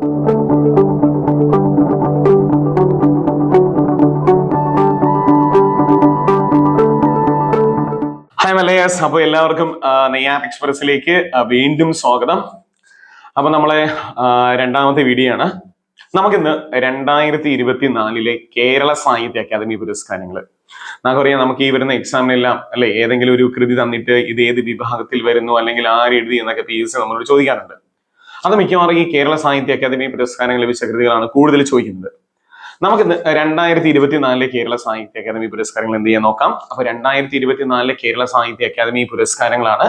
Hi മലയാസ് അപ്പോൾ എല്ലാവർക്കും നെയ്യാർ എക്സ്പ്രസിലേക്ക് വീണ്ടും സ്വാഗതം. അപ്പൊ നമ്മളെ രണ്ടാമത്തെ വീഡിയോ ആണ്. നമുക്കിന്ന് രണ്ടായിരത്തി ഇരുപത്തി നാലിലെ കേരള സാഹിത്യ അക്കാദമി പുരസ്കാരങ്ങൾ നമുക്കറിയാം നമുക്ക് ഈ വരുന്ന എക്സാമിനെല്ലാം അല്ലെ ഏതെങ്കിലും ഒരു കൃതി തന്നിട്ട് ഇത് ഏത് വിഭാഗത്തിൽ വരുന്നു അല്ലെങ്കിൽ ആരെഴുതി എന്നൊക്കെ പി എസ് സി നമ്മളോട് ചോദിക്കാറുണ്ട്. അത് മിക്കവാറും ഈ കേരള സാഹിത്യ അക്കാദമി പുരസ്കാരങ്ങൾ ലഭിച്ച കൃതികളാണ് കൂടുതൽ ചോദിക്കുന്നത്. നമുക്ക് രണ്ടായിരത്തി ഇരുപത്തിനാലിലെ കേരള സാഹിത്യ അക്കാദമി പുരസ്കാരങ്ങൾ എന്ത് ചെയ്യാൻ നോക്കാം? അപ്പൊ രണ്ടായിരത്തി ഇരുപത്തിനാലിലെ കേരള സാഹിത്യ അക്കാദമി പുരസ്കാരങ്ങളാണ്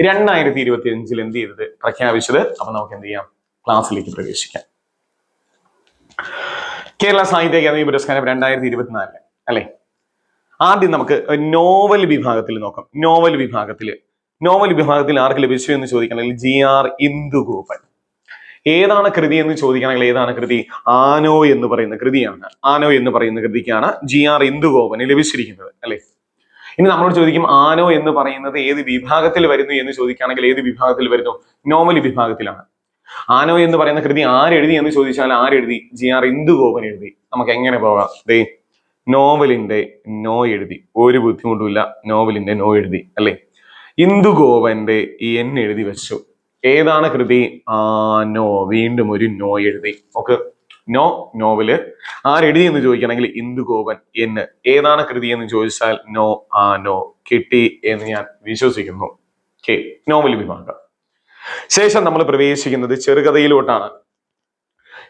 രണ്ടായിരത്തി ഇരുപത്തി അഞ്ചിൽ എന്ത് ചെയ്തത്? പ്രഖ്യാപിച്ചത്. അപ്പൊ നമുക്ക് എന്ത് ചെയ്യാം? ക്ലാസ്സിലേക്ക് പ്രവേശിക്കാം. കേരള സാഹിത്യ അക്കാദമി പുരസ്കാരം രണ്ടായിരത്തി ഇരുപത്തിനാലിൽ അല്ലെ? ആദ്യം നമുക്ക് നോവൽ വിഭാഗത്തിൽ നോക്കാം. നോവൽ വിഭാഗത്തിൽ നോവൽ വിഭാഗത്തിൽ ആർക്ക് ലഭിച്ചു എന്ന് ചോദിക്കണമെങ്കിൽ ജി ആർ ഇന്ദുഗോപൻ. ഏതാണ് കൃതി എന്ന് ചോദിക്കുകയാണെങ്കിൽ ഏതാണ് കൃതി? ആനോ എന്ന് പറയുന്ന കൃതിയാണ്. ആനോ എന്ന് പറയുന്ന കൃതിക്കാണ് ജി ആർ ഇന്ദുഗോപന് ലഭിച്ചിരിക്കുന്നത് അല്ലെ? ഇനി നമ്മളോട് ചോദിക്കും ആനോ എന്ന് പറയുന്നത് ഏത് വിഭാഗത്തിൽ വരുന്നു എന്ന് ചോദിക്കുകയാണെങ്കിൽ ഏത് വിഭാഗത്തിൽ വരുന്നു? നോവൽ വിഭാഗത്തിലാണ്. ആനോ എന്ന് പറയുന്ന കൃതി ആരെഴുതി എന്ന് ചോദിച്ചാൽ ആരെഴുതി? ജി ആർ ഇന്ദുഗോപൻ എഴുതി. നമുക്ക് എങ്ങനെ പോകാം? ദേ നോവലിന്റെ നോ എഴുതി. ഒരു ബുദ്ധിമുട്ടുമില്ല നോവലിന്റെ നോ എഴുതി അല്ലെ? ഇന്ദുഗോപന്റെ എൻ എഴുതി വെച്ചു. ഏതാണ് കൃതി? ആ നോ വീണ്ടും ഒരു നോ എഴുതി. Okay no novel. ആരെഴുതി എന്ന് ചോദിക്കണമെങ്കിൽ ഇന്ദുഗോപൻ എന്ന് ഏതാണ് കൃതി എന്ന് ചോദിച്ചാൽ നോ ആ നോ കിട്ടി എന്ന് ഞാൻ വിശ്വസിക്കുന്നു. കെ. നോവൽ വിഭാഗം. ശേഷം നമ്മൾ പ്രവേശിക്കുന്നത് ചെറുകഥയിലോട്ടാണ്.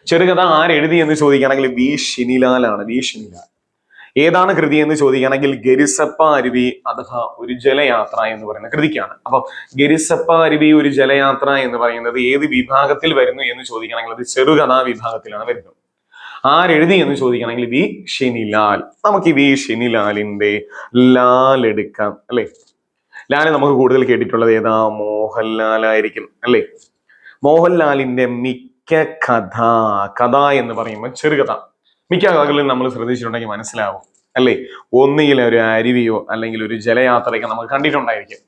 ചെറുകഥ ആരെഴുതി എന്ന് ചോദിക്കുകയാണെങ്കിൽ വി. ഷിനിലാലാണ് വി. ഷിനിലാൽ ഏതാണ് കൃതി എന്ന് ചോദിക്കുകയാണെങ്കിൽ ഗരിസപ്പ അരുവി അഥവാ ഒരു ജലയാത്ര എന്ന് പറയുന്ന കൃതിക്കാണ്. അപ്പം ഗരിസപ്പ അരുവി ഒരു ജലയാത്ര എന്ന് പറയുന്നത് ഏത് വിഭാഗത്തിൽ വരുന്നു എന്ന് ചോദിക്കുകയാണെങ്കിൽ അത് ചെറുകഥാ വിഭാഗത്തിലാണ് വരുന്നത്. ആരെഴുതി എന്ന് ചോദിക്കുകയാണെങ്കിൽ വി ഷെനിലാൽ നമുക്ക് വി ഷെനിലാലിന്റെ ലാൽ എടുക്കാം അല്ലെ? ലാൽ നമുക്ക് കൂടുതൽ കേട്ടിട്ടുള്ളത് ഏതാ? മോഹൻലാൽ ആയിരിക്കും അല്ലെ? മോഹൻലാലിന്റെ മിക്ക കഥ കഥ എന്ന് പറയുമ്പോൾ ചെറുകഥ. മിക്ക കഥകളിലും നമ്മൾ ശ്രദ്ധിച്ചിട്ടുണ്ടെങ്കിൽ മനസ്സിലാവും. അല്ലേ? ഒന്നുകിൽ ഒരു അരുവിയോ അല്ലെങ്കിൽ ഒരു ജലയാത്രയൊക്കെ നമ്മൾ കണ്ടിട്ടുണ്ടായിരിക്കും.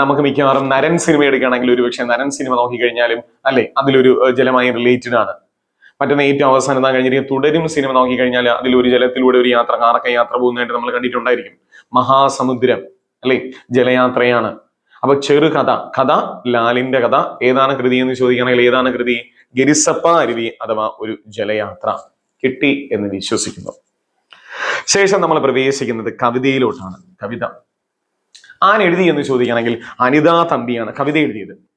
നമുക്ക് മിക്കവാറും നരൻ സിനിമ എടുക്കുകയാണെങ്കിൽ ഒരു പക്ഷേ നരൻ സിനിമ നോക്കിക്കഴിഞ്ഞാലും അല്ലേ അതിലൊരു ജലമായി റിലേറ്റഡ് ആണ്. മറ്റൊന്ന് ഏറ്റവും അവസാനം എന്താ കഴിഞ്ഞിരിക്കും തുടരും സിനിമ നോക്കിക്കഴിഞ്ഞാൽ അതിലൊരു ജലത്തിലൂടെ ഒരു യാത്ര കാറൊക്കെ യാത്ര പോകുന്നതായിട്ട് നമ്മൾ കണ്ടിട്ടുണ്ടായിരിക്കും. മഹാസമുദ്രം അല്ലേ ജലയാത്രയാണ്. അപ്പൊ ചെറു കഥ കഥ ലാലിന്റെ കഥ ഏതാണ് കൃതി എന്ന് ചോദിക്കുകയാണെങ്കിൽ ഏതാണ് കൃതി? ഗിരിസപ്പ അരുവി അഥവാ ഒരു ജലയാത്ര. കിട്ടി എന്ന് വിശ്വസിക്കുന്നു. ശേഷം നമ്മൾ പ്രവേശിക്കുന്നത് കവിതയിലോട്ടാണ്. കവിത. ആരെഴുതി എന്ന് ചോദിക്കുകയാണെങ്കിൽ അനിതാ തമ്പിയാണ് കവിത എഴുതിയത്.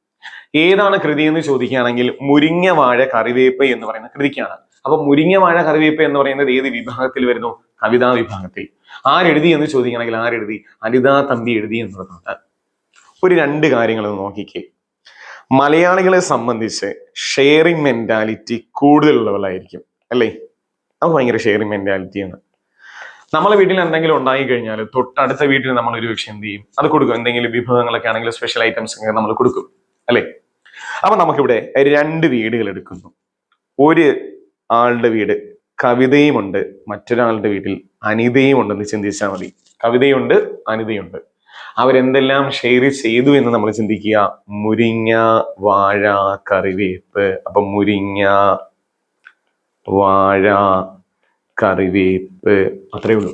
ഏതാണ് കൃതി എന്ന് ചോദിക്കുകയാണെങ്കിൽ മുരിങ്ങ വാഴ കറിവേപ്പ് എന്ന് പറയുന്ന കൃതിക്കാണ്. അപ്പൊ മുരിങ്ങ വാഴ കറിവേപ്പ് എന്ന് പറയുന്നത് ഏത് വിഭാഗത്തിൽ വരുന്നു? കവിതാ വിഭാഗത്തിൽ. ആരെഴുതി എന്ന് ചോദിക്കുകയാണെങ്കിൽ ആരെഴുതി അനിതാ തമ്പി എഴുതി എന്നുള്ളതാണ് ഒരു രണ്ട് കാര്യങ്ങൾ നോക്കിക്കേ. മലയാളികളെ സംബന്ധിച്ച് ഷെയറിങ് മെന്റാലിറ്റി കൂടുതലുള്ളവരായിരിക്കും അല്ലേ? അത് ഭയങ്കര ഷെയറിംഗ് മെന്റാലിറ്റിയാണ് നമ്മളെ വീട്ടിൽ എന്തെങ്കിലും ഉണ്ടായി കഴിഞ്ഞാൽ തൊട്ടടുത്ത വീട്ടിൽ നമ്മൾ ഒരു പക്ഷേ എന്ത് ചെയ്യും? അത് കൊടുക്കും. എന്തെങ്കിലും വിഭവങ്ങളൊക്കെ ആണെങ്കിൽ സ്പെഷ്യൽ ഐറ്റംസ് ഒക്കെ നമ്മൾ കൊടുക്കും. അല്ലേ? അപ്പൊ നമുക്കിവിടെ രണ്ട് വീടുകൾ എടുക്കുന്നു. ഒരു ആളുടെ വീട് കവിതയും ഉണ്ട് മറ്റൊരാളുടെ വീട്ടിൽ അനിതയും ഉണ്ടെന്ന് ചിന്തിച്ചാൽ മതി. കവിതയുണ്ട് അനിതയുണ്ട്. അവരെന്തെല്ലാം ഷെയർ ചെയ്തു എന്ന് നമ്മൾ ചിന്തിക്കുക. മുരിങ്ങ വാഴ കറിവേപ്പ്. അപ്പൊ മുരിങ്ങ വാഴ കറിവേപ്പ് അത്രയേ ഉള്ളൂ.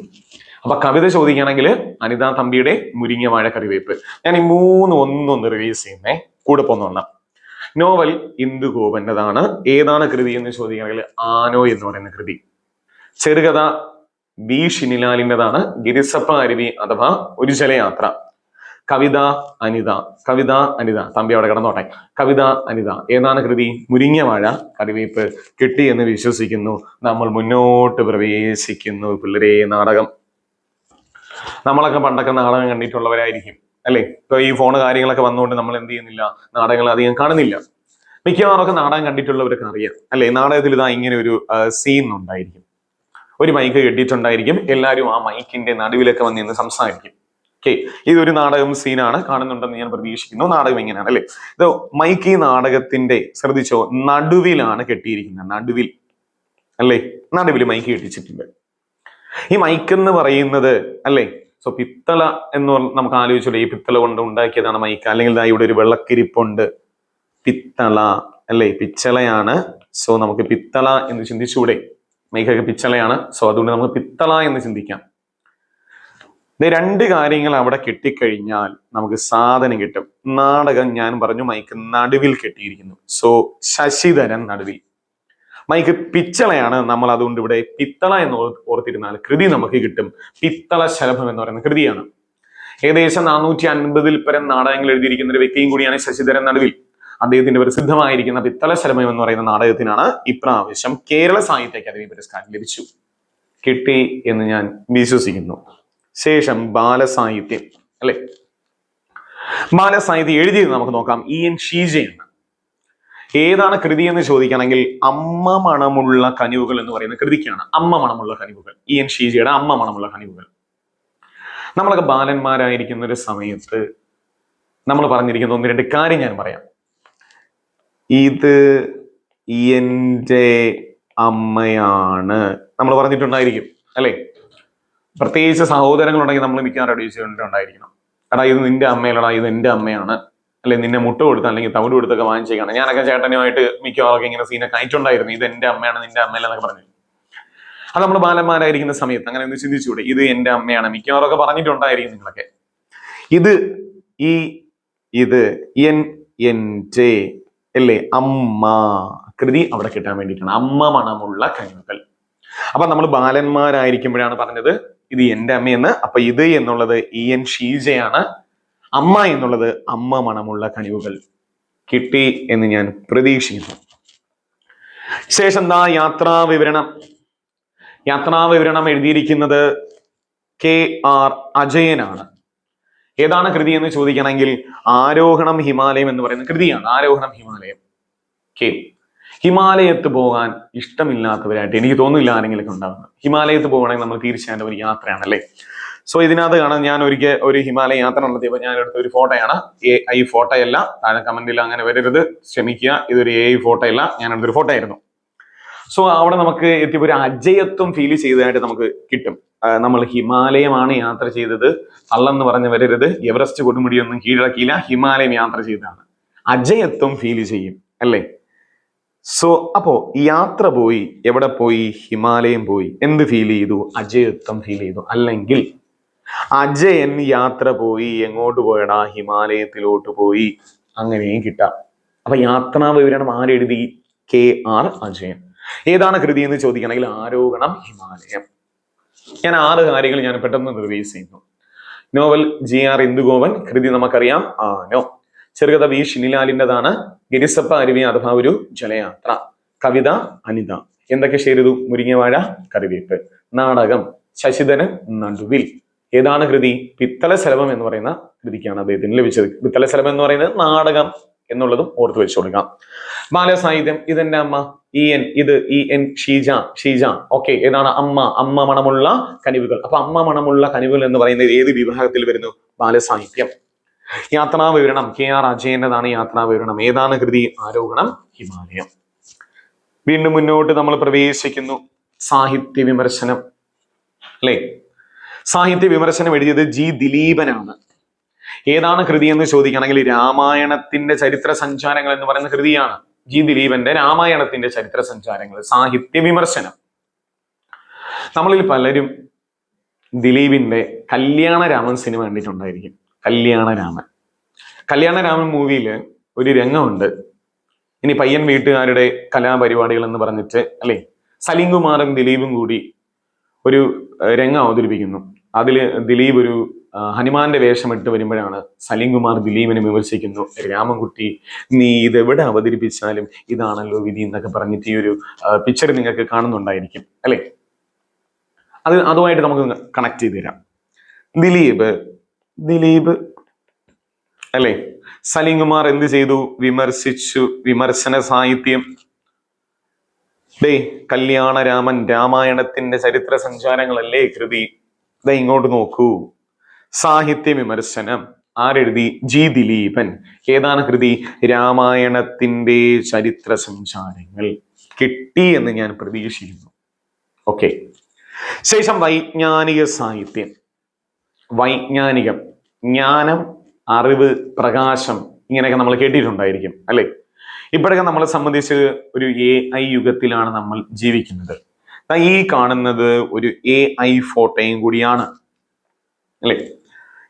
അപ്പൊ കവിത ചോദിക്കുകയാണെങ്കിൽ അനിതാ തമ്പിയുടെ മുരിങ്ങ വാഴ കറിവേപ്പ്. ഞാൻ ഈ മൂന്ന് ഒന്നൊന്ന് റിവൈസ് ചെയ്യുന്നേ. കൂടെ പോന്നോണം നോവൽ ഇന്ദുഗോപന്റേതാണ് ഏതാണ് കൃതി എന്ന് ചോദിക്കുകയാണെങ്കിൽ ആനോ എന്ന് പറയുന്ന കൃതി. ചെറുകഥ ബി ഷിനിലാലിന്റെതാണ്. ഗിരിസപ്പ അരുവി അഥവാ ഒരു ജലയാത്ര. കവിത അനിത. കവിത അനിത. തമ്പി അവിടെ കിടന്നോട്ടെ. കവിത അനിത. ഏതാണ് കൃതി? മുരിങ്ങ വാഴ കറിവേപ്പ് കിട്ടി എന്ന് വിശ്വസിക്കുന്നു. നമ്മൾ മുന്നോട്ട് പ്രവേശിക്കുന്നു. പിള്ളേരെ നാടകം. നമ്മളൊക്കെ പണ്ടൊക്കെ നാടകം കണ്ടിട്ടുള്ളവരായിരിക്കും അല്ലേ? ഇപ്പൊ ഈ ഫോൺ കാര്യങ്ങളൊക്കെ വന്നുകൊണ്ട് നമ്മൾ എന്ത് ചെയ്യുന്നില്ല? നാടകങ്ങൾ അധികം കാണുന്നില്ല. മിക്കവാറൊക്കെ നാടകം കണ്ടിട്ടുള്ളവരൊക്കെ അറിയാം അല്ലെ? നാടകത്തിൽ ഇതാ ഇങ്ങനെ ഒരു സീൻ ഉണ്ടായിരിക്കും. ഒരു മൈക്ക് കെട്ടിയിട്ടുണ്ടായിരിക്കും. എല്ലാവരും ആ മൈക്കിന്റെ നടുവിലൊക്കെ വന്ന് നിന്ന് സംസാരിക്കും. ഓക്കെ. ഇതൊരു നാടകം സീനാണ്. കാണുന്നുണ്ടെന്ന് ഞാൻ പ്രതീക്ഷിക്കുന്നു. നാടകം ഇങ്ങനെയാണ് അല്ലെ? ഇത് മൈക്ക് നാടകത്തിന്റെ ശ്രദ്ധിച്ചോ നടുവിലാണ് കെട്ടിയിരിക്കുന്നത്. നടുവിൽ അല്ലേ? നടുവിൽ മൈക്ക് കെട്ടിച്ചിട്ടുണ്ട്. ഈ മൈക്ക് എന്ന് പറയുന്നത് അല്ലേ? സോ പിത്തള എന്ന് പറഞ്ഞ നമുക്ക് ആലോചിച്ചോളൂ ഈ പിത്തള കൊണ്ട് ഉണ്ടാക്കിയതാണ് മൈക്ക്. അല്ലെങ്കിൽ ഇവിടെ ഒരു വെള്ളക്കിരിപ്പുണ്ട്. പിത്തള അല്ലേ? പിച്ചളയാണ്. സോ നമുക്ക് പിത്തള എന്ന് ചിന്തിച്ചുകൂടെ മൈക്കൊക്കെ പിച്ചളയാണ്. സോ അതുകൊണ്ട് നമുക്ക് പിത്തള എന്ന് ചിന്തിക്കാം. ഇത് രണ്ട് കാര്യങ്ങൾ അവിടെ കിട്ടിക്കഴിഞ്ഞാൽ നമുക്ക് സാധനം കിട്ടും. നാടകം ഞാൻ പറഞ്ഞു മൈക്ക് നടുവിൽ കെട്ടിയിരിക്കുന്നു. സോ ശശിധരൻ നടുവിൽ. മൈക്ക് പിച്ചളയാണ് നമ്മൾ അതുകൊണ്ട് ഇവിടെ പിത്തള എന്ന് ഓർത്തിരുന്നാൽ കൃതി നമുക്ക് കിട്ടും. പിത്തള ശലഭം എന്ന് പറയുന്ന കൃതിയാണ്. ഏകദേശം നാനൂറ്റി അൻപതിൽ പരം നാടകങ്ങൾ എഴുതിയിരിക്കുന്ന ഒരു വ്യക്തിയും കൂടിയാണ് ശശിധരൻ നടുവിൽ. അദ്ദേഹത്തിന്റെ പ്രസിദ്ധമായിരിക്കുന്ന പിത്തള ശലഭം എന്ന് പറയുന്ന നാടകത്തിനാണ് ഇപ്രാവശ്യം കേരള സാഹിത്യ അക്കാദമി പുരസ്കാരം ലഭിച്ചു. കിട്ടി എന്ന് ഞാൻ വിശ്വസിക്കുന്നു. ശേഷം ബാലസാഹിത്യം അല്ലെ? ബാലസാഹിത്യം എഴുതിയത് നമുക്ക് നോക്കാം. ഇ എൻ ഷീജയാണ് ഏതാണ് കൃതി എന്ന് ചോദിക്കുകയാണെങ്കിൽ അമ്മ മണമുള്ള കനിവുകൾ എന്ന് പറയുന്ന കൃതിക്കാണ്. അമ്മ മണമുള്ള കനിവുകൾ. ഇ എൻ ഷീജയുടെ അമ്മ മണമുള്ള കനിവുകൾ. നമ്മളൊക്കെ ബാലന്മാരായിരിക്കുന്ന ഒരു സമയത്ത് നമ്മൾ പറഞ്ഞിരിക്കുന്ന ഒന്ന് രണ്ട് കാര്യം ഞാൻ പറയാം. ഇത് എന്റെ അമ്മയാണ്. നമ്മൾ പറഞ്ഞിട്ടുണ്ടായിരിക്കും അല്ലേ? പ്രത്യേകിച്ച് സഹോദരങ്ങളുണ്ടെങ്കിൽ നമ്മൾ മിക്കവാറും അടിച്ചിട്ടുണ്ടായിരിക്കണം എടാ ഇത് നിന്റെ അമ്മയിലടാ ഇത് എന്റെ അമ്മയാണ്. അല്ലെ നിന്നെ മുട്ട കൊടുത്ത അല്ലെങ്കിൽ തവിട് കൊടുത്തൊക്കെ വാങ്ങിച്ചേക്കാണ്. ഞാനൊക്കെ ചേട്ടനുമായിട്ട് മിക്കവാറൊക്കെ ഇങ്ങനെ സീനൊക്കെ അയച്ചുണ്ടായിരുന്നു ഇത് എന്റെ അമ്മയാണ് നിന്റെ അമ്മയല്ല എന്നൊക്കെ പറഞ്ഞു അത് നമ്മൾ ബാലന്മാരായിരിക്കുന്ന സമയത്ത് അങ്ങനെ ഒന്ന് ചിന്തിച്ചുകൂടെ. ഇത് എന്റെ അമ്മയാണ്. മിക്കവാറൊക്കെ പറഞ്ഞിട്ടുണ്ടായിരിക്കും നിങ്ങളൊക്കെ. ഇത് ഈ ഇത് എൻ എന്റെ അല്ലേ അമ്മ കൃതി അവിടെ കിട്ടാൻ വേണ്ടിയിട്ടാണ്. അമ്മ മണമുള്ള കനിവുകൾ അപ്പൊ നമ്മൾ ബാലന്മാരായിരിക്കുമ്പോഴാണ് പറഞ്ഞത് ഇത് എന്റെ അമ്മയെന്ന്. അപ്പൊ ഇത് എന്നുള്ളത് ഇ എൻ ഷീജയാണ്. അമ്മ എന്നുള്ളത് അമ്മ മണമുള്ള കഴിവുകൾ കിട്ടി എന്ന് ഞാൻ പ്രതീക്ഷിക്കുന്നു. ശേഷം ദാ യാത്രാ വിവരണം. യാത്രാ വിവരണം എഴുതിയിരിക്കുന്നത് കെ ആർ അജയനാണ്. ഏതാണ് കൃതി എന്ന് ചോദിക്കണമെങ്കിൽ ആരോഹണം ഹിമാലയം എന്ന് പറയുന്ന കൃതിയാണ്. ആരോഹണം ഹിമാലയം. കെ. ഹിമാലയത്ത് പോകാൻ ഇഷ്ടമില്ലാത്തവരായിട്ട് എനിക്ക് തോന്നുന്നില്ല ആരെങ്കിലും ഉണ്ടാകുന്നത് ഹിമാലയത്ത് പോകണമെങ്കിൽ നമ്മൾ തീർച്ചയായിട്ടും ഒരു യാത്രയാണല്ലേ? സോ ഇതിനകത്ത് കാണാൻ ഞാൻ ഒരിക്കൽ ഒരു ഹിമാലയ യാത്ര നടത്തിയപ്പോൾ ഞാൻ എടുത്ത ഒരു ഫോട്ടോയാണ്. എ ഐ ഫോട്ടോ അല്ല താഴെ കമന്റിൽ അങ്ങനെ വരരുത്. ക്ഷമിക്കുക. ഇതൊരു എ ഐ ഫോട്ടോ അല്ല ഞാൻ എടുത്തൊരു ഫോട്ടോ ആയിരുന്നു സോ അവിടെ നമുക്ക് എത്തിയപ്പോൾ ഒരു അജയത്വം ഫീൽ ചെയ്തതായിട്ട് നമുക്ക് കിട്ടും. നമ്മൾ ഹിമാലയമാണ് യാത്ര ചെയ്തത്. അല്ലെന്ന് പറഞ്ഞ് വരരുത്. എവറസ്റ്റ് കൊടുമുടിയൊന്നും കീഴടക്കിയില്ല. ഹിമാലയം യാത്ര ചെയ്തതാണ്. അജയത്വം ഫീൽ ചെയ്യും. അല്ലേ? സോ അപ്പോ യാത്ര പോയി എവിടെ പോയി? ഹിമാലയം പോയി. എന്ത് ഫീൽ ചെയ്തു? അജയത്വം ഫീൽ ചെയ്തു. അല്ലെങ്കിൽ അജയൻ യാത്ര പോയി എങ്ങോട്ട് പോയടാ? ഹിമാലയത്തിലോട്ട് പോയി. അങ്ങനെയും കിട്ടാം. അപ്പൊ യാത്രാ വിവരണം ആരെഴുതി കെ ആർ അജയൻ. ഏതാണ് കൃതി എന്ന് ചോദിക്കണമെങ്കിൽ ആരോഹണം ഹിമാലയം. ഞാൻ ആറ് കാര്യങ്ങൾ ഞാൻ പെട്ടെന്ന് റിവൈസ് ചെയ്യുന്നു. നോവൽ ജി ആർ ഇന്ദുഗോവൻ കൃതി നമുക്കറിയാം. ആനോ. ചെറുകഥ വി. ഷിനിലാലിന്റെതാണ്. ഗിരിസപ്പ അരുവി അഥവാ ഒരു ജലയാത്ര. കവിത അനിത. എന്തൊക്കെ ചെയ്തു മുരിങ്ങവാഴ കറിവേപ്പ്. നാടകം ശശിധരൻ നടുവിൽ. ഏതാണ് കൃതി? പിത്തല ശലഭം എന്ന് പറയുന്ന കൃതിക്കാണ് അദ്ദേഹത്തിന് ലഭിച്ചത്. പിത്തല ശലഭം എന്ന് പറയുന്നത് നാടകം എന്നുള്ളതും ഓർത്തു വെച്ചു കൊടുക്കാം. ബാലസാഹിത്യം. ഇതെന്റെ അമ്മ? ഇ എൻ ഇത് E N Sheeja Sheeja. Okay ഏതാണ് അമ്മ? അമ്മ മണമുള്ള കനിവുകൾ. അപ്പൊ അമ്മ മണമുള്ള കനിവുകൾ എന്ന് പറയുന്നത് ഏത് വിഭാഗത്തിൽ വരുന്നു? ബാലസാഹിത്യം. യാത്രാ വിവരണം. കെ ആർ അജയന്റെതാണ് യാത്രാ വിവരണം. ഏതാണ് കൃതി? ആരോഹണം ഹിമാലയം. വീണ്ടും മുന്നോട്ട് നമ്മൾ പ്രവേശിക്കുന്നു. സാഹിത്യ വിമർശനം. അല്ലേ? സാഹിത്യ വിമർശനം എഴുതിയത് ജി ദിലീപനാണ്. ഏതാണ് കൃതി എന്ന് ചോദിക്കുകയാണെങ്കിൽ രാമായണത്തിന്റെ ചരിത്ര സഞ്ചാരങ്ങൾ എന്ന് പറയുന്ന കൃതിയാണ് ജി ദിലീപന്റെ രാമായണത്തിന്റെ ചരിത്ര സഞ്ചാരങ്ങൾ സാഹിത്യ വിമർശനം. നമ്മളിൽ പലരും ദിലീപിന്റെ കല്യാണ രാമൻ സിനിമ കണ്ടിട്ടുണ്ടായിരിക്കും. കല്യാണരാമൻ. കല്യാണരാമൻ മൂവിയിൽ ഒരു രംഗമുണ്ട്. ഇനി പയ്യൻ വീട്ടുകാരുടെ കലാപരിപാടികൾ എന്ന് പറഞ്ഞിട്ട് അല്ലേ? സലീം കുമാറും ദിലീപും കൂടി ഒരു രംഗം അവതരിപ്പിക്കുന്നു. അതിൽ ദിലീപ് ഒരു ഹനുമാന്റെ വേഷമിട്ട് വരുമ്പോഴാണ് സലീം കുമാർ ദിലീപിനെ വിമർശിക്കുന്നു. രാമൻകുട്ടി നീ ഇതെവിടെ അവതരിപ്പിച്ചാലും ഇതാണല്ലോ വിധി എന്നൊക്കെ പറഞ്ഞിട്ട് ഈ ഒരു പിക്ചർ നിങ്ങൾക്ക് കാണുന്നുണ്ടായിരിക്കും അല്ലേ? അത് അതുമായിട്ട് നമുക്ക് കണക്ട് ചെയ്ത് തരാം. ദിലീപ് ദിലീപ്. അല്ലെ? സലീം കുമാർ എന്ത് ചെയ്തു? വിമർശിച്ചു. വിമർശന സാഹിത്യം. ദേ കല്യാണരാമൻ രാമായണത്തിന്റെ ചരിത്ര സഞ്ചാരങ്ങളല്ലേ കൃതി? ദേ ഇങ്ങോട്ട് നോക്കൂ. സാഹിത്യ വിമർശനം. ആരെഴുതി? ജി ദിലീപൻ. ഏതാണ് കൃതി? രാമായണത്തിന്റെ ചരിത്ര സഞ്ചാരങ്ങൾ. കിട്ടി എന്ന് ഞാൻ പ്രതീക്ഷിക്കുന്നു. ഓക്കെ. ശേഷം വൈജ്ഞാനിക സാഹിത്യം. വൈജ്ഞാനികം ജ്ഞാനം അറിവ് പ്രകാശം ഇങ്ങനെയൊക്കെ നമ്മൾ കേട്ടിട്ടുണ്ടായിരിക്കും അല്ലേ? ഇപ്പോഴൊക്കെ നമ്മളെ സംബന്ധിച്ച് ഒരു എ ഐ യുഗത്തിലാണ് നമ്മൾ ജീവിക്കുന്നത്. ഈ കാണുന്നത് ഒരു എ ഐ ഫോട്ടോയും കൂടിയാണ് അല്ലേ?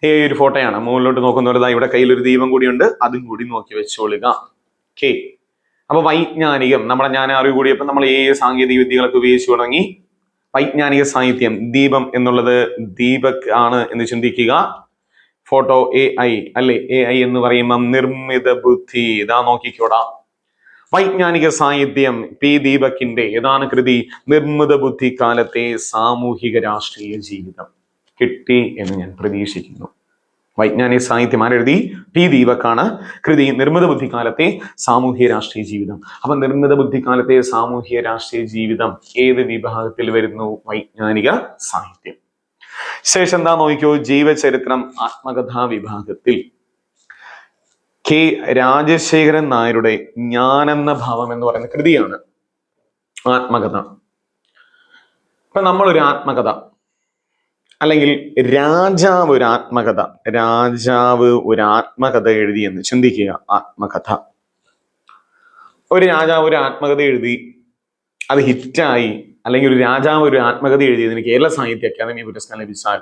ഐ ഒരു ഫോട്ടോയാണ്. മുകളിലോട്ട് നോക്കുന്നവർ ദാ ഇവിടെ കയ്യിൽ ഒരു ദീപം കൂടിയുണ്ട് അതും കൂടി നോക്കി വെച്ചോളുക. ഓക്കെ അപ്പൊ വൈജ്ഞാനികം നമ്മുടെ ഞാൻ അറിവ് കൂടിയപ്പോൾ നമ്മൾ ഏ സാങ്കേതിക വിദ്യകളൊക്കെ ഉപയോഗിച്ചു തുടങ്ങി. വൈജ്ഞാനിക സാഹിത്യം ദീപം എന്നുള്ളത് ദീപക് ആണ് എന്ന് ചിന്തിക്കുക. ഫോട്ടോ എ ഐ അല്ലെ എ ഐ എന്ന് പറയുമ്പോൾ നിർമ്മിത ബുദ്ധി. ഇതാ നോക്കിക്കോടാ. വൈജ്ഞാനിക സാഹിത്യം പി ദീപക്കിന്റെ ഏതാണ് കൃതി? നിർമ്മിത ബുദ്ധി കാലത്തെ സാമൂഹിക രാഷ്ട്രീയ ജീവിതം. കിട്ടി എന്ന് ഞാൻ പ്രതീക്ഷിക്കുന്നു. വൈജ്ഞാനിക സാഹിത്യം ആരെഴുതി? പി ദീപക്കാണ്. കൃതി നിർമ്മിത ബുദ്ധിക്കാലത്തെ സാമൂഹ്യ രാഷ്ട്രീയ ജീവിതം. അപ്പൊ നിർമ്മിത ബുദ്ധിക്കാലത്തെ സാമൂഹ്യ രാഷ്ട്രീയ ജീവിതം ഏത് വിഭാഗത്തിൽ വരുന്നു? വൈജ്ഞാനിക സാഹിത്യം. ശേഷം എന്താ നോക്കിയോ? ജീവചരിത്രം ആത്മകഥാ വിഭാഗത്തിൽ. കെ രാജശേഖരൻ നായരുടെ ഞാനെന്ന ഭാവം എന്ന് പറയുന്ന കൃതിയാണ് ആത്മകഥ. ഇപ്പൊ നമ്മളൊരു ആത്മകഥ. അല്ലെങ്കിൽ രാജാവ് ഒരു ആത്മകഥ രാജാവ് ഒരു ആത്മകഥ എഴുതി എന്ന് ചിന്തിക്കുക ആത്മകഥ. ഒരു രാജാവ് ഒരു ആത്മകഥ എഴുതി അത് ഹിറ്റായി അല്ലെങ്കിൽ ഒരു രാജാവ് ഒരു ആത്മകഥ എഴുതിയതിന് കേരള സാഹിത്യ അക്കാദമി പുരസ്കാരം ലഭിച്ചാൽ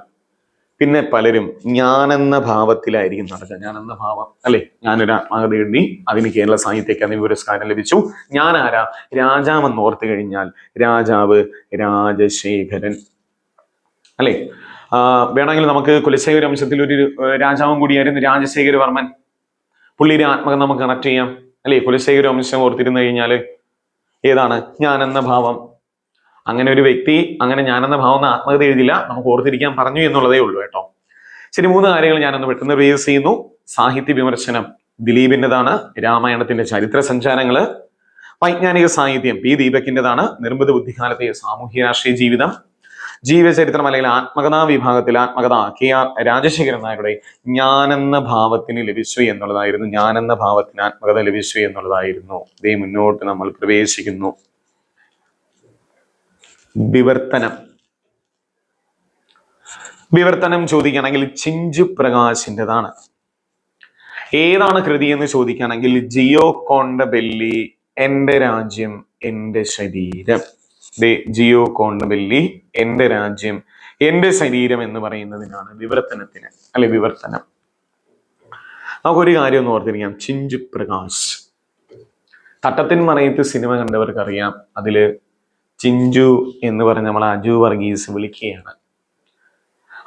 പിന്നെ പലരും ഞാനെന്ന ഭാവത്തിലായിരിക്കും നടക്കുക. ഞാനെന്ന ഭാവം അല്ലെ? ഞാനൊരു ആത്മകഥ എഴുതി അതിന് കേരള സാഹിത്യ അക്കാദമി പുരസ്കാരം ലഭിച്ചു. ഞാൻ ആരാ രാജാവെന്ന് ഓർത്തു കഴിഞ്ഞാൽ രാജാവ് രാജശേഖരൻ. അല്ലെ? വേണമെങ്കിൽ നമുക്ക് കുലശേഖര വംശത്തിൽ ഒരു രാജാവും കൂടിയായിരുന്നു രാജശേഖര വർമ്മൻ. പുള്ളിയുടെ ആത്മകഥ നമുക്ക് കണക്ട് ചെയ്യാം. അല്ലേ? കുലശേഖര വംശം ഓർത്തിരുന്നു കഴിഞ്ഞാൽ ഏതാണ്? ഞാനെന്ന ഭാവം. അങ്ങനെ ഒരു വ്യക്തി അങ്ങനെ ഞാനെന്ന ഭാവം ആത്മകഥ എഴുതില്ല. നമുക്ക് ഓർത്തിരിക്കാൻ പറഞ്ഞു എന്നുള്ളതേ ഉള്ളൂ കേട്ടോ. ശരി മൂന്ന് കാര്യങ്ങൾ ഞാനൊന്ന് പെട്ടെന്ന് റിവേഴ്സ് ചെയ്യുന്നു. സാഹിത്യ വിമർശനം. ദിലീപിന്റെതാണ് രാമായണത്തിന്റെ ചരിത്ര സഞ്ചാരങ്ങൾ വൈജ്ഞാനിക സാഹിത്യം പി ദീപകിന്റെതാണ് നിർമ്മിത ബുദ്ധികാലത്തെ സാമൂഹ്യ രാഷ്ട്രീയ ജീവിതം. ജീവചരിത്രം അല്ലെങ്കിൽ ആത്മകഥാ വിഭാഗത്തിൽ ആത്മകഥ കെ ആർ രാജശേഖരൻ നായരുടെ ഞാനെന്ന ഭാവത്തിന് ലഭിച്ചു എന്നുള്ളതായിരുന്നു. ഞാനെന്ന ഭാവത്തിന് ആത്മകഥ ലഭിച്ചു എന്നുള്ളതായിരുന്നു. ഇതേ മുന്നോട്ട് നമ്മൾ പ്രവേശിക്കുന്നു. വിവർത്തനം. വിവർത്തനം ചോദിക്കുകയാണെങ്കിൽ ചിഞ്ചു പ്രകാശിന്റെതാണ്. ഏതാണ് കൃതി എന്ന് ചോദിക്കുകയാണെങ്കിൽ ജിയോ കോണ്ടബെല്ലി എന്റെ രാജ്യം എന്റെ ശരീരം. ദേ ജിയോ കോണ്ടബില്ലി എന്റെ രാജ്യം എന്റെ ശരീരം എന്ന് പറയുന്നതിനാണ് വിവർത്തനത്തിന് അല്ലെ വിവർത്തനം. നമുക്കൊരു കാര്യം ഒന്ന് ഓർത്തിരിക്കാം. ചിഞ്ചു പ്രകാശ്. തട്ടത്തിൻ മറയത്ത് സിനിമ കണ്ടവർക്ക് അറിയാം അതിൽ ചിഞ്ചു എന്ന് പറഞ്ഞ നമ്മൾ അജു വർഗീസ് വിളിക്കുകയാണ്.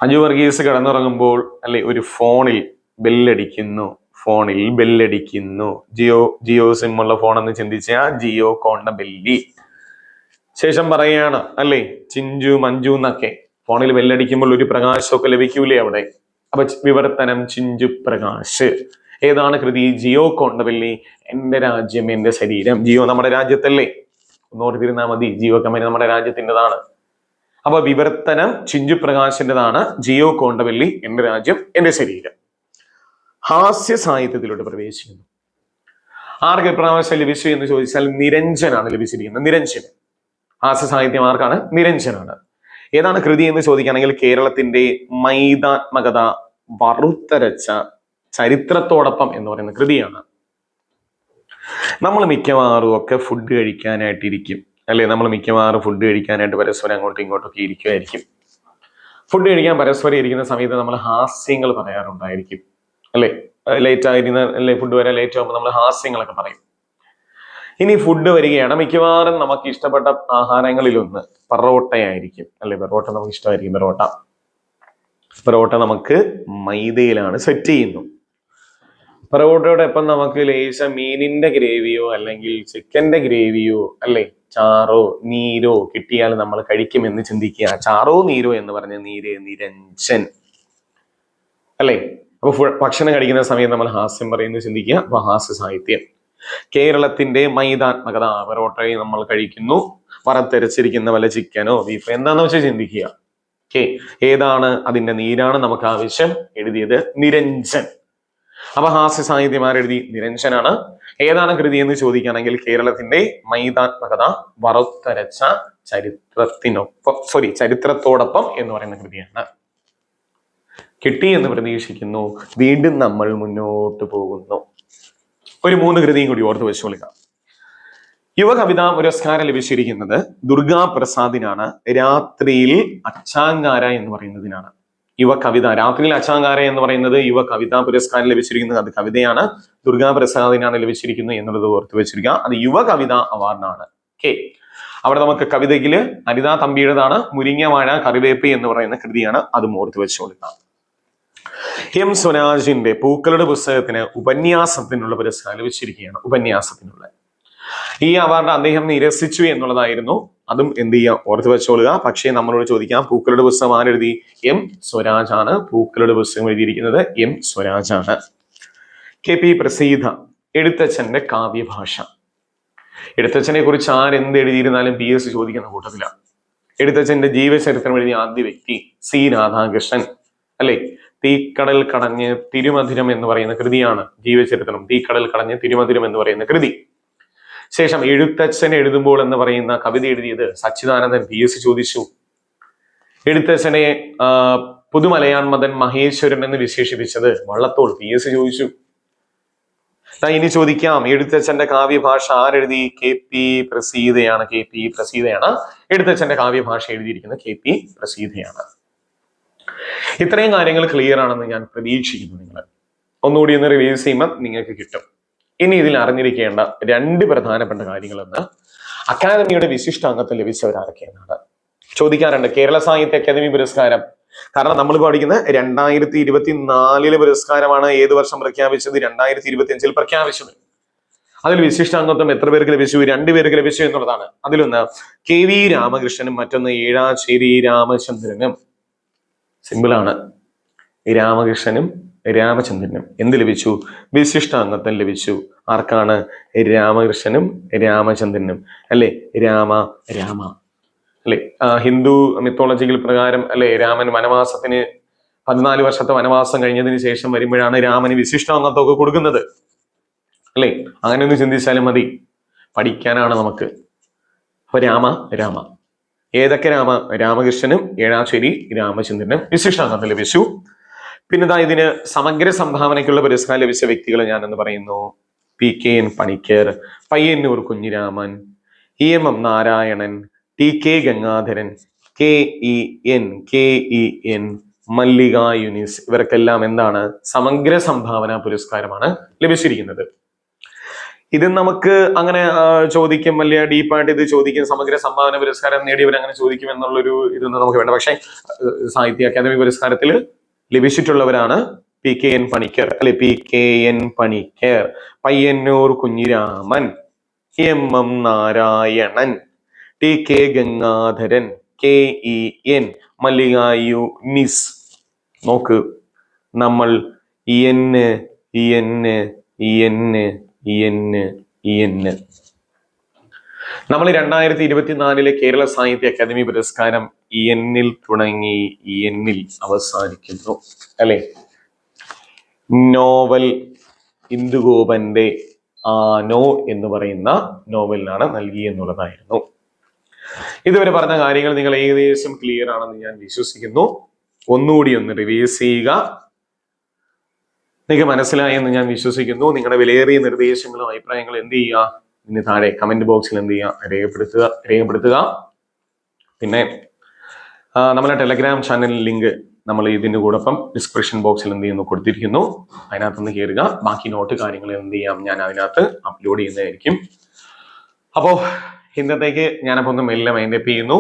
അജു വർഗീസ് കിടന്നുറങ്ങുമ്പോൾ അല്ലെ ഒരു ഫോണിൽ ബെല്ലടിക്കുന്നു. ഫോണിൽ ബെല്ലടിക്കുന്നു. ജിയോ ജിയോ സിമ്മുള്ള എന്ന് ചിന്തിച്ച ജിയോ കോണ്ട ബെല്ലി ശേഷം പറയാണ് അല്ലേ? ചിഞ്ചു മഞ്ജു എന്നൊക്കെ. ഫോണിൽ വെല്ലടിക്കുമ്പോൾ ഒരു പ്രകാശമൊക്കെ ലഭിക്കൂലേ അവിടെ? അപ്പൊ വിവർത്തനം ചിഞ്ചു പ്രകാശ്. ഏതാണ് കൃതി? ജിയോ കൊണ്ടവല്ലി എന്റെ രാജ്യം എന്റെ ശരീരം. ജിയോ നമ്മുടെ രാജ്യത്തല്ലേ? ഒന്നോർത്തിരുന്നാൽ മതി ജിയോ കമ്പനി നമ്മുടെ രാജ്യത്തിന്റെതാണ്. അപ്പൊ വിവർത്തനം ചിഞ്ചു പ്രകാശിന്റെതാണ്. ജിയോ കോണ്ടവല്ലി എന്റെ രാജ്യം എന്റെ ശരീരം. ഹാസ്യ സാഹിത്യത്തിലോട്ട് പ്രവേശിക്കുന്നു. ആർക്ക് പ്രാവശ്യം ലഭിച്ചു എന്ന് ചോദിച്ചാൽ നിരഞ്ജനാണ് ലഭിച്ചിരിക്കുന്നത്. നിരഞ്ജൻ. ഹാസ്യ സാഹിത്യം ആർക്കാണ് നിരഞ്ജനാണ്. ഏതാണ് കൃതി എന്ന് ചോദിക്കുകയാണെങ്കിൽ കേരളത്തിന്റെ മൈതാത്മകത വറുത്തരച്ച ചരിത്രത്തോടൊപ്പം എന്ന് പറയുന്ന കൃതിയാണ്. നമ്മൾ മിക്കവാറും ഒക്കെ ഫുഡ് കഴിക്കാനായിട്ടിരിക്കും അല്ലെ? നമ്മൾ മിക്കവാറും ഫുഡ് കഴിക്കാനായിട്ട് പരസ്പരം അങ്ങോട്ടും ഇങ്ങോട്ടും ഒക്കെ ഇരിക്കുമായിരിക്കും. ഫുഡ് കഴിക്കാൻ പരസ്പരം ഇരിക്കുന്ന സമയത്ത് നമ്മൾ ഹാസ്യങ്ങൾ പറയാറുണ്ടായിരിക്കും. അല്ലെ? ലേറ്റ് ആയിരുന്ന അല്ലെ ഫുഡ് വരെ ലേറ്റ് ആകുമ്പോൾ നമ്മൾ ഹാസ്യങ്ങളൊക്കെ പറയും. ഇനി ഫുഡ് വരികയാണ്. മിക്കവാറും നമുക്ക് ഇഷ്ടപ്പെട്ട ആഹാരങ്ങളിലൊന്ന് പൊറോട്ടയായിരിക്കും. അല്ലെ? പൊറോട്ട നമുക്ക് ഇഷ്ടമായിരിക്കും. പൊറോട്ട. പൊറോട്ട നമുക്ക് മൈദയിലാണ് സെറ്റ് ചെയ്യുന്നു. പൊറോട്ടയോടൊപ്പം നമുക്ക് ലേശ മീനിന്റെ ഗ്രേവിയോ അല്ലെങ്കിൽ ചിക്കന്റെ ഗ്രേവിയോ അല്ലെ? ചാറോ നീരോ കിട്ടിയാൽ നമ്മൾ കഴിക്കുമെന്ന് ചിന്തിക്കുക. ചാറോ നീരോ എന്ന് പറഞ്ഞ നീര് നിരഞ്ജൻ. അല്ലേ? അപ്പൊ ഭക്ഷണം കഴിക്കുന്ന സമയത്ത് നമ്മൾ ഹാസ്യം പറയുന്നു ചിന്തിക്കുക. അപ്പൊ ഹാസ്യ സാഹിത്യം കേരളത്തിന്റെ മൈതാത്മകത. പൊറോട്ടയെ നമ്മൾ കഴിക്കുന്നു. വറുത്തരച്ചിരിക്കുന്ന വല്ല ചിക്കനോ ബീഫോ എന്താന്ന് വെച്ചാൽ ചിന്തിക്കുക. ഓക്കെ ഏതാണ് അതിന്റെ നീരാണ് നമുക്ക് ആവശ്യം? എഴുതിയത് നിരഞ്ജൻ. അപ്പൊ ഹാസ്യ സാഹിത്യമാർ എഴുതി നിരഞ്ജനാണ്. ഏതാണ് കൃതി എന്ന് ചോദിക്കുകയാണെങ്കിൽ കേരളത്തിന്റെ മൈതാത്മകത വറുത്തരച്ച ചരിത്രത്തിനൊപ്പം സോറി ചരിത്രത്തോടൊപ്പം എന്ന് പറയുന്ന കൃതിയാണ്. കിട്ടി എന്ന് പ്രതീക്ഷിക്കുന്നു. വീണ്ടും നമ്മൾ മുന്നോട്ട് പോകുന്നു. ഒരു മൂന്ന് കൃതിയും കൂടി ഓർത്ത് വെച്ചോളുക യുവകവിത പുരസ്കാരം ലഭിച്ചിരിക്കുന്നത് ദുർഗാ പ്രസാദിനാണ് രാത്രിയിൽ അച്ചാങ്കാര എന്ന് പറയുന്നതിനാണ്. യുവകവിത രാത്രിയിൽ അച്ചാങ്കാര എന്ന് പറയുന്നത് യുവ കവിതാ പുരസ്കാരം ലഭിച്ചിരിക്കുന്നത് അത് കവിതയാണ്. ദുർഗാ പ്രസാദിനാണ് ലഭിച്ചിരിക്കുന്നത് എന്നുള്ളത് ഓർത്ത് വെച്ചിരിക്കുക. അത് യുവ കവിത അവാർഡാണ് ഓക്കെ. അവിടെ നമുക്ക് കവിതയിൽ അനിതാ തമ്പിയുടേതാണ് മുരിങ്ങ വാഴ കറിവേപ്പ് എന്ന് പറയുന്ന കൃതിയാണ്. അതും ഓർത്ത് വെച്ചുകൊടുക്കുക എം സ്വരാജിന്റെ പൂക്കളുടെ പുസ്തകത്തിന് ഉപന്യാസത്തിനുള്ള പുരസ്കാരം ലഭിച്ചിരിക്കുകയാണ്. ഉപന്യാസത്തിനുള്ള. ഈ അവാർഡ് അദ്ദേഹം നിരസിച്ചു എന്നുള്ളതായിരുന്നു. അതും എന്ത് ചെയ്യുക ഓർത്ത് വെച്ചോളുക. പക്ഷേ നമ്മളോട് ചോദിക്കാം പൂക്കളുടെ പുസ്തകം ആരെഴുതി? എം സ്വരാജ് ആണ് പൂക്കളുടെ പുസ്തകം എഴുതിയിരിക്കുന്നത്. എം സ്വരാജ് ആണ് കെ പി പ്രസീത എഴുത്തച്ഛന്റെ കാവ്യഭാഷ. എഴുത്തച്ഛനെ കുറിച്ച് ആരെന്ത് എഴുതിയിരുന്നാലും പി എസ് ചോദിക്കുന്ന കൂട്ടത്തിലാണ് എഴുത്തച്ഛന്റെ ജീവചരിത്രം എഴുതിയ ആദ്യ വ്യക്തി സി രാധാകൃഷ്ണൻ. അല്ലെ? തീക്കടൽ കടഞ്ഞ് തിരുമധുരം എന്ന് പറയുന്ന കൃതിയാണ് ജീവചരിത്രം തീക്കടൽ കടഞ്ഞ് തിരുമധുരം എന്ന് പറയുന്ന കൃതി. ശേഷം എഴുത്തച്ഛൻ എഴുതുമ്പോൾ എന്ന് പറയുന്ന കവിത എഴുതിയത് സച്ചിദാനന്ദൻ പി എസ് ചോദിച്ചു. എഴുത്തച്ഛനെ പുതുമലയാൻ മതൻ മഹേശ്വരൻ എന്ന് വിശേഷിപ്പിച്ചത് വള്ളത്തോൾ പി എസ് ചോദിച്ചു. ഇനി ചോദിക്കാം എഴുത്തച്ഛന്റെ കാവ്യഭാഷ ആരെഴുതി? കെ പി പ്രസീതയാണ് കെ പി പ്രസീതയാണ്. എഴുത്തച്ഛന്റെ കാവ്യഭാഷ എഴുതിയിരിക്കുന്നത് കെ പി പ്രസീതയാണ്. ഇത്രയും കാര്യങ്ങൾ ക്ലിയർ ആണെന്ന് ഞാൻ പ്രതീക്ഷിക്കുന്നു നിങ്ങൾ ഒന്നുകൂടി ഒന്ന് റിവ്യൂസ് ചെയ്യുമ്പോൾ നിങ്ങൾക്ക് കിട്ടും. ഇനി ഇതിൽ അറിഞ്ഞിരിക്കേണ്ട രണ്ട് പ്രധാനപ്പെട്ട കാര്യങ്ങൾ എന്ന് അക്കാദമിയുടെ വിശിഷ്ട അംഗത്വം ലഭിച്ചവരാരൊക്കെയെന്നാണ് ചോദിക്കാറുണ്ട് കേരള സാഹിത്യ അക്കാദമി പുരസ്കാരം. കാരണം നമ്മൾ പഠിക്കുന്ന രണ്ടായിരത്തി ഇരുപത്തി നാലിലെ പുരസ്കാരമാണ് ഏത് വർഷം പ്രഖ്യാപിച്ചത്? രണ്ടായിരത്തി ഇരുപത്തി അഞ്ചിൽ പ്രഖ്യാപിച്ചത്. അതിൽ വിശിഷ്ടാംഗത്വം എത്ര പേർക്ക് ലഭിച്ചു? രണ്ടു പേർക്ക് ലഭിച്ചു എന്നുള്ളതാണ്. അതിലൊന്ന് കെ വി രാമകൃഷ്ണനും മറ്റൊന്ന് ഏഴാശ്ശേരി രാമചന്ദ്രനും. സിമ്പിളാണ്. രാമകൃഷ്ണനും രാമചന്ദ്രനും എന്ത് ലഭിച്ചു? വിശിഷ്ടാംഗത്വം ലഭിച്ചു. ആർക്കാണ്? രാമകൃഷ്ണനും രാമചന്ദ്രനും. അല്ലെ? രാമ രാമ. അല്ലെ? ഹിന്ദു മിത്തോളജിക്കൽ പ്രകാരം അല്ലെ? രാമൻ വനവാസത്തിന് പതിനാല് വർഷത്തെ വനവാസം കഴിഞ്ഞതിന് ശേഷം വരുമ്പോഴാണ് രാമന് വിശിഷ്ടാംഗത്വമൊക്കെ കൊടുക്കുന്നത്. അല്ലെ? അങ്ങനെ ഒന്ന് ചിന്തിച്ചാലും മതി. പഠിക്കാനാണ് നമുക്ക്. അപ്പൊ രാമ രാമ. ഏതൊക്കെ രാമ രാമകൃഷ്ണനും ഏഴാശ്ശേരി രാമചന്ദ്രനും വിശിഷ്ടാംഗത്വം ലഭിച്ചു? പിന്നെ ദാ ഇതിന് സമഗ്ര സംഭാവനയ്ക്കുള്ള പുരസ്കാരം ലഭിച്ച വ്യക്തികൾ എന്ന് പറയുന്നു. P K N Panicker Payyannur Kunhiraman E M M Narayanan T K Gangadharan K E N K E N Mallika Yunis. ഇവർക്കെല്ലാം എന്താണ്? സമഗ്ര സംഭാവന പുരസ്കാരമാണ് ലഭിച്ചിരിക്കുന്നത്. ഇത് നമുക്ക് അങ്ങനെ ചോദിക്കും വലിയ ഡീപ്പായിട്ട് ഇത് ചോദിക്കും സമഗ്ര സംഭാവന പുരസ്കാരം നേടിയവർ അങ്ങനെ ചോദിക്കും എന്നുള്ളൊരു ഇതൊന്നും നമുക്ക് വേണ്ട. പക്ഷേ സാഹിത്യ അക്കാദമി പുരസ്കാരത്തിൽ ലഭിച്ചിട്ടുള്ളവരാണ് പി കെ എൻ പണിക്കർ അല്ലെ P K N Panicker Payyanur Kunhiraman M M Narayanan T K Gangadharan K E N മല്ലികായു നിസ്. നോക്ക് നമ്മൾ ഇയന്ന് ഇയന്ന് ഇയന്ന് ഇ നമ്മൾ രണ്ടായിരത്തി ഇരുപത്തിനാലിലെ കേരള സാഹിത്യ അക്കാദമി പുരസ്കാരം ഇ എന്നിൽ തുടങ്ങി ഇ എന്നിൽ അവസാനിക്കുന്നു അല്ലെ? നോവൽ ഇന്ദുഗോപന്റെ ആനോ എന്ന് പറയുന്ന നോവലിനാണ് നൽകി എന്നുള്ളതായിരുന്നു ഇതുവരെ പറഞ്ഞ കാര്യങ്ങൾ നിങ്ങൾ ഏകദേശം ക്ലിയർ ആണെന്ന് ഞാൻ വിശ്വസിക്കുന്നു. ഒന്നുകൂടി ഒന്ന് റിവേഴ്സ് ചെയ്യുക. നിങ്ങൾക്ക് മനസ്സിലായെന്ന് ഞാൻ വിശ്വസിക്കുന്നു. നിങ്ങളുടെ വിലയേറിയ നിർദ്ദേശങ്ങളും അഭിപ്രായങ്ങളും എന്ത് ചെയ്യുക? ഇതിന് താഴെ കമന്റ് ബോക്സിൽ എന്ത് ചെയ്യുക? രേഖപ്പെടുത്തുക രേഖപ്പെടുത്തുക. പിന്നെ നമ്മുടെ ടെലഗ്രാം ചാനൽ ലിങ്ക് നമ്മൾ ഇതിന്റെ കൂടൊപ്പം ഡിസ്ക്രിപ്ഷൻ ബോക്സിൽ എന്ത് ചെയ്യുന്നു? കൊടുത്തിരിക്കുന്നു. അതിനകത്ത് നിന്ന് കയറുക ബാക്കി നോട്ട് കാര്യങ്ങൾ എന്ത് ചെയ്യാം? ഞാൻ അതിനകത്ത് അപ്ലോഡ് ചെയ്യുന്നതായിരിക്കും. അപ്പോൾ ഇന്നത്തേക്ക് ഞാനപ്പോൾ ഒന്ന് മെല്ലെ മൈൻഡപ്പ് ചെയ്യുന്നു.